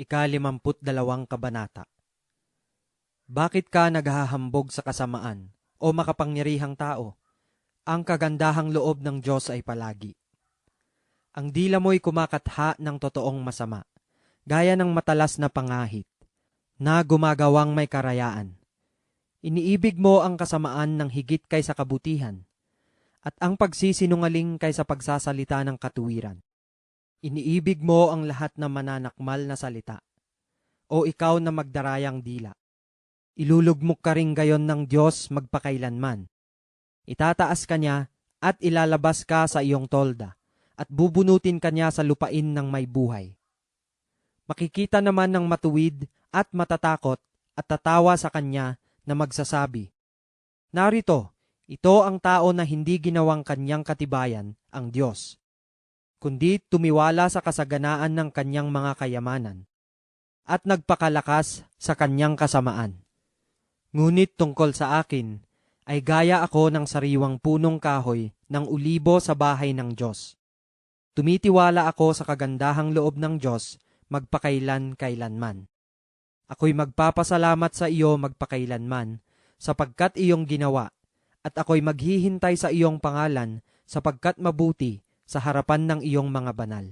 Ikalimamput dalawang kabanata. Bakit ka naghahambog sa kasamaan, o makapangyarihang tao? Ang kagandahang loob ng Diyos ay palagi. Ang dila mo'y kumakatha ng totoong masama, gaya ng matalas na pangahit, na gumagawang may karayaan. Iniibig mo ang kasamaan ng higit kaysa kabutihan, at ang pagsisinungaling kaysa pagsasalita ng katuwiran. Iniibig mo ang lahat na mananakmal na salita. O ikaw na magdarayang dila. Ilulugmok ka rin gayon ng Diyos magpakailanman. Itataas ka niya at ilalabas ka sa iyong tolda at bubunutin ka niya sa lupain ng may buhay. Makikita naman ng matuwid at matatakot at tatawa sa kanya na magsasabi, Narito, ito ang tao na hindi ginawang kanyang katibayan, ang Diyos kundi tumiwala sa kasaganaan ng kanyang mga kayamanan at nagpakalakas sa kanyang kasamaan. Ngunit tungkol sa akin, ay gaya ako ng sariwang punong kahoy ng ulibo sa bahay ng Diyos. Tumitiwala ako sa kagandahang loob ng Diyos magpakailan kailanman. Ako'y magpapasalamat sa iyo magpakailanman sapagkat iyong ginawa at ako'y maghihintay sa iyong pangalan sapagkat mabuti sa harapan ng iyong mga banal.